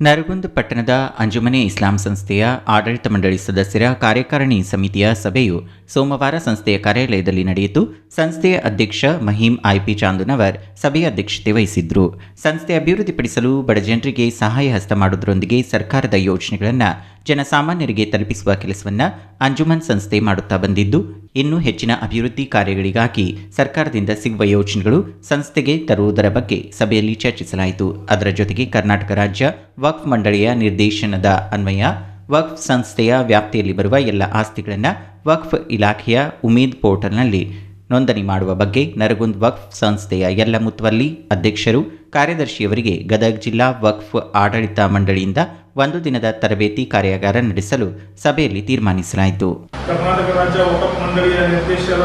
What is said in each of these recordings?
ನರಗುಂದ್ ಪಟ್ಟಣದ ಅಂಜುಮನೆ ಇಸ್ಲಾಂ ಸಂಸ್ಥೆಯ ಆಡಳಿತ ಮಂಡಳಿ ಸದಸ್ಯರ ಕಾರ್ಯಕಾರಿಣಿ ಸಮಿತಿಯ ಸಭೆಯು ಸೋಮವಾರ ಸಂಸ್ಥೆಯ ಕಾರ್ಯಾಲಯದಲ್ಲಿ ನಡೆಯಿತು. ಸಂಸ್ಥೆಯ ಅಧ್ಯಕ್ಷ ಮಹೀಂ ಐಪಿ ಚಾಂದುನವರ್ ಸಭೆಯ ಅಧ್ಯಕ್ಷತೆ ವಹಿಸಿದ್ರು. ಸಂಸ್ಥೆ ಅಭಿವೃದ್ಧಿಪಡಿಸಲು ಬಡಜನರಿಗೆ ಸಹಾಯ ಹಸ್ತ ಮಾಡುವುದರೊಂದಿಗೆ ಸರ್ಕಾರದ ಯೋಜನೆಗಳನ್ನು ಜನಸಾಮಾನ್ಯರಿಗೆ ತಲುಪಿಸುವ ಕೆಲಸವನ್ನು ಅಂಜುಮನ್ ಸಂಸ್ಥೆ ಮಾಡುತ್ತಾ ಬಂದಿದ್ದು ಇನ್ನೂ ಹೆಚ್ಚಿನ ಅಭಿವೃದ್ಧಿ ಕಾರ್ಯಗಳಿಗಾಗಿ ಸರ್ಕಾರದಿಂದ ಸಿಗುವ ಯೋಜನೆಗಳು ಸಂಸ್ಥೆಗೆ ತರುವುದರ ಬಗ್ಗೆ ಸಭೆಯಲ್ಲಿ ಚರ್ಚಿಸಲಾಯಿತು. ಅದರ ಜೊತೆಗೆ ಕರ್ನಾಟಕ ರಾಜ್ಯ ವಕ್ಫ್ ಮಂಡಳಿಯ ನಿರ್ದೇಶನದ ಅನ್ವಯ, ವಕ್ಫ್ ಸಂಸ್ಥೆಯ ವ್ಯಾಪ್ತಿಯಲ್ಲಿ ಬರುವ ಎಲ್ಲ ಆಸ್ತಿಗಳನ್ನು ವಕ್ಫ್ ಇಲಾಖೆಯ ಉಮೇದ್ ಪೋರ್ಟಲ್ನಲ್ಲಿ ನೋಂದಣಿ ಮಾಡುವ ಬಗ್ಗೆ ನರಗುಂದ್ ವಕ್ಫ್ ಸಂಸ್ಥೆಯ ಎಲ್ಲ ಮುತುವಲ್ಲಿ ಅಧ್ಯಕ್ಷರು, ಕಾರ್ಯದರ್ಶಿಯವರಿಗೆ ಗದಗ ಜಿಲ್ಲಾ ವಕ್ಫ್ ಆಡಳಿತ ಮಂಡಳಿಯಿಂದ ಒಂದು ದಿನದ ತರಬೇತಿ ಕಾರ್ಯಾಗಾರ ನಡೆಸಲು ಸಭೆಯಲ್ಲಿ ತೀರ್ಮಾನಿಸಲಾಯಿತು. ಕರ್ನಾಟಕ ರಾಜ್ಯ ವಕಫ್ ಮಂಡಳಿಯ ನಿರ್ದೇಶಕರ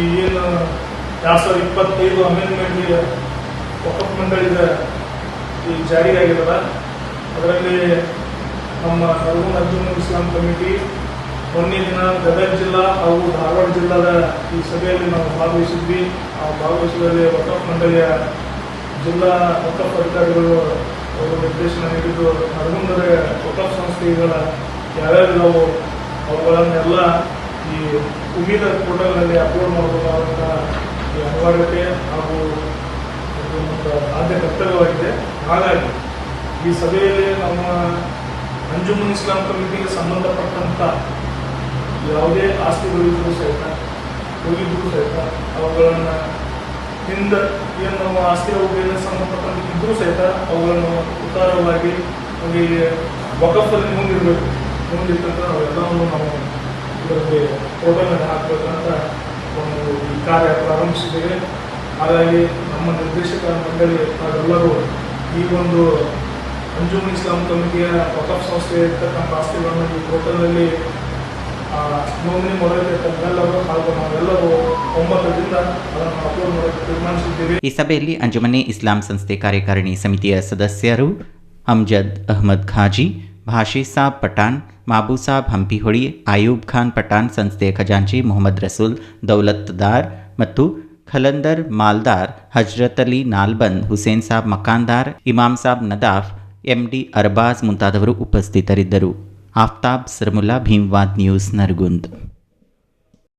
ಈ ಏನು ಎರಡು ಸಾವಿರದ ಇಪ್ಪತ್ತೈದು ಅಮೆಂಡ್ಮೆಂಟ್ ವಕಫ್ ಮಂಡಳಿದ ಈ ಜಾರಿಯಾಗಿರದ ಅದರಲ್ಲಿ ನಮ್ಮ ನರಗುಂದ ಅರ್ಜುನ್ ಇಸ್ಲಾಂ ಕಮಿಟಿ ಮೊನ್ನೆ ದಿನ ಗದಗ ಜಿಲ್ಲಾ ಹಾಗೂ ಧಾರವಾಡ ಜಿಲ್ಲಾದ ಈ ಸಭೆಯಲ್ಲಿ ನಾವು ಭಾಗವಹಿಸಿದ್ವಿ. ಆ ಭಾಗವಹಿಸಿದಲ್ಲಿ ವಕಫ್ ಮಂಡಳಿಯ ಜಿಲ್ಲಾ ವಕಫ್ ಅಧಿಕಾರಿಗಳು ನಿರ್ದೇಶನ ನೀಡಿದ್ದು ನರಗುಂದದ ಕೊಟ್ಟ ಸಂಸ್ಥೆಗಳ ಯಾವ್ಯಾವ ನಾವು ಅವುಗಳನ್ನೆಲ್ಲ ಈ ಉಮೀದ ಪೋರ್ಟಲ್ನಲ್ಲಿ ಅಪ್ಲೋಡ್ ಮಾಡಬೇಕಾದಂಥ ಈ ಅನಿವಾರ್ಯತೆ ಹಾಗೂ ಆದ್ಯ ಕರ್ತವ್ಯವಾಗಿದೆ. ಹಾಗಾಗಿ ಈ ಸಭೆಯಲ್ಲಿ ನಮ್ಮ ಅಂಜುಮನ್ ಇಸ್ಲಾಂ ಕಮಿಟಿಗೆ ಸಂಬಂಧಪಟ್ಟಂಥ ಯಾವುದೇ ಆಸ್ತಿಗಳಿದ್ದರೂ ಸಹಿತ ಹೋಗಿದ್ದರೂ ಸಹಿತ ಅವುಗಳನ್ನು ಹಿಂದೆ ಏನು ನಾವು ಆಸ್ತಿ ಅವುಗಳಿಗೆ ಸಂಬಂಧಪಟ್ಟಂತೆ ಇದ್ರೂ ಸಹಿತ ಅವುಗಳನ್ನು ಉತ್ತಾರವಾಗಿ ನಮಗೆ ವಕಫಲ್ಲಿ ಮುಂದಿರಬೇಕು ಮುಂದಿರ್ತಂತ ಅವೆಲ್ಲವನ್ನು ನಾವು ಇದರಲ್ಲಿ ಪೋರ್ಟಲ್ನಲ್ಲಿ ಹಾಕಬೇಕಂತ ಒಂದು ಈ ಕಾರ್ಯ ಪ್ರಾರಂಭಿಸಿದ್ದೇವೆ. ಹಾಗಾಗಿ ನಮ್ಮ ನಿರ್ದೇಶಕ ಮಂಡಳಿ ತಾವೆಲ್ಲರೂ ಈ ಒಂದು ಅಂಜುಮ್ ಇಸ್ಲಾಂ ಕಮಿಟಿಯ ವಕಫ್ ಸಂಸ್ಥೆ ಇರ್ತಕ್ಕಂಥ ಆಸ್ತಿಗಳನ್ನು ಈ ಆ, ನೋಂದಣಿ ಮಾಡೋದಕ್ಕೆ ತಮ್ಮೆಲ್ಲರೂ ಹಾಗೂ ನಾವೆಲ್ಲರೂ ಒಂಬತ್ತರಿಂದ ಅದನ್ನು ಅಪ್ಲೋಡ್ ಮಾಡೋಕ್ಕೆ ತೀರ್ಮಾನಿಸಿದ್ದೀವಿ ಈ ಸಭೆಯಲ್ಲಿ ಅಂಜುಮನೆ ಇಸ್ಲಾಂ ಸಂಸ್ಥೆ ಕಾರ್ಯಕಾರಿಣಿ ಸಮಿತಿಯ ಸದಸ್ಯರು ಅಮ್ಜದ್ ಅಹ್ಮದ್ ಖಾಜಿ ಭಾಷಿ ಸಾಬ್ ಪಠಾಣ್ ಮಾಬೂ ಸಾಬ್ ಹಂಪಿಹೊಳಿ ಆಯೂಬ್ ಖಾನ್ ಪಠಾಣ್ ಸಂಸ್ಥೆಯ ಖಜಾಂಚಿ ಮೊಹಮ್ಮದ್ ರಸೂಲ್ ದೌಲತ್ದಾರ್ ಮತ್ತು ಖಲಂದರ್ ಮಾಲ್ದಾರ್ ಹಜ್ರತ್ ಅಲಿ ನಾಲ್ಬಂದ್ ಹುಸೇನ್ ಸಾಬ್ ಮಕಾನ್ದಾರ್ ಇಮಾಮ್ ಸಾಬ್ ನದಾಫ್ ಎಂಡಿ ಅರ್ಬಾಜ್ ಮುಂತಾದವರು ಉಪಸ್ಥಿತರಿದ್ದರು आफ्ताब सरमुला भीमवाद न्यूज़ नरगुंद